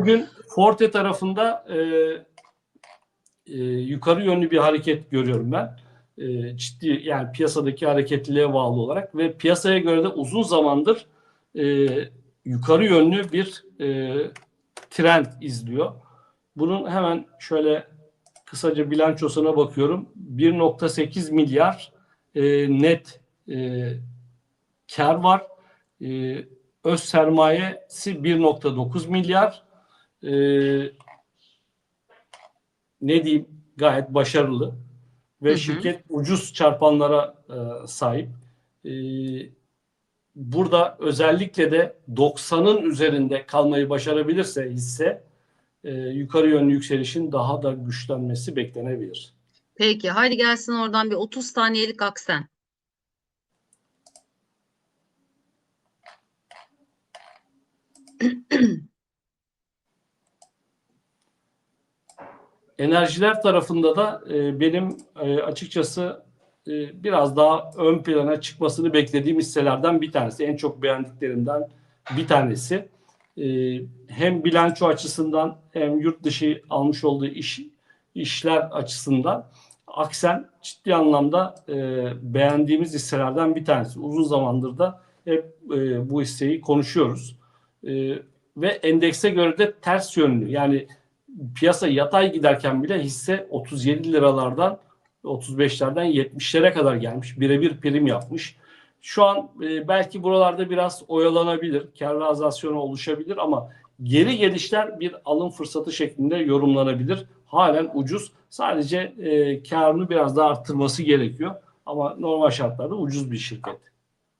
Bugün Forte tarafında e, e, yukarı yönlü bir hareket görüyorum ben. E, ciddi yani piyasadaki hareketliliğe bağlı olarak ve piyasaya göre de uzun zamandır e, yukarı yönlü bir e, trend izliyor. Bunun hemen şöyle kısaca bilançosuna bakıyorum. 1.8 milyar e, net e, kar var. E, öz sermayesi 1.9 milyar. E, ne diyeyim gayet başarılı ve Hı hı. şirket ucuz çarpanlara e, sahip. E, burada özellikle de 90'ın üzerinde kalmayı başarabilirse hisse e, yukarı yönlü yükselişin daha da güçlenmesi beklenebilir. Peki haydi gelsin oradan bir 30 saniyelik aksen. Enerjiler tarafında da e, benim e, açıkçası e, biraz daha ön plana çıkmasını beklediğim hisselerden bir tanesi. En çok beğendiklerimden bir tanesi. E, hem bilanço açısından hem yurt dışı almış olduğu iş işler açısından Aksen ciddi anlamda e, beğendiğimiz hisselerden bir tanesi. Uzun zamandır da hep e, bu hisseyi konuşuyoruz. E, ve endekse göre de ters yönlü. Yani piyasa yatay giderken bile hisse 37 liralardan 35'lerden 70'lere kadar gelmiş. Birebir prim yapmış. Şu an e, belki buralarda biraz oyalanabilir. Kar realizasyonu oluşabilir ama geri gelişler bir alım fırsatı şeklinde yorumlanabilir. Halen ucuz. Sadece e, karını biraz daha arttırması gerekiyor. Ama normal şartlarda ucuz bir şirket.